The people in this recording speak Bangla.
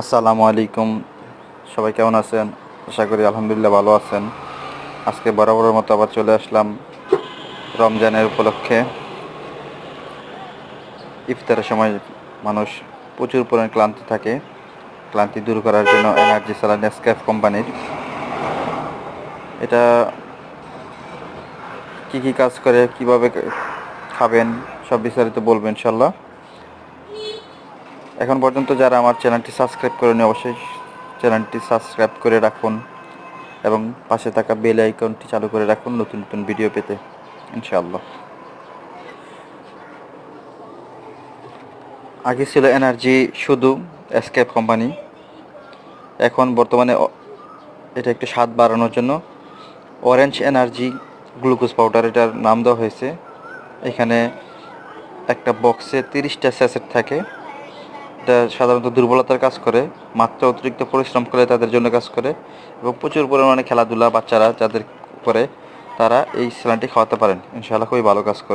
আসসালামু আলাইকুম। সবাই কেমন আছেন? আশা করি আলহামদুলিল্লাহ ভালো আছেন। আজকে বরাবরের মতো আবার চলে আসলাম রমজানের উপলক্ষে। ইফতারের সময় মানুষ প্রচুর পরিমাণে ক্লান্তি থাকে। ক্লান্তি দূর করার জন্য এনার্জি সালা নেসক্যাফ কোম্পানির। এটা কি কি কাজ করে, কীভাবে খাবেন, সব বিস্তারিত বলবেন ইনশাল্লাহ এখন পর্যন্ত যারা আমার চ্যানেলটি সাবস্ক্রাইব করেনি, অবশ্যই চ্যানেলটি সাবস্ক্রাইব করে রাখুন এবং পাশে থাকা বেল আইকনটি চালু করে রাখুন নতুন নতুন ভিডিও পেতে, ইনশাআল্লাহ। আগে ছিল এনার্জি, শুধু এসকেপ কোম্পানি। এখন বর্তমানে এটা একটু স্বাদ বাড়ানোর জন্য অরেঞ্জ এনার্জি গ্লুকোজ পাউডার এটার নাম দেওয়া হয়েছে। এখানে একটা বক্সে তিরিশটা স্যাসেট থাকে। এটা সাধারণত দুর্বলতার কাজ করে, মাত্রা অতিরিক্ত পরিশ্রম করে তাদের জন্য কাজ করে এবং প্রচুর পরিমাণে খেলাধুলা বাচ্চারা যাদের করে তারা এই স্যালানটি খাওয়াতে পারেন। ইনশাআল্লাহ খুবই ভালো কাজ করে।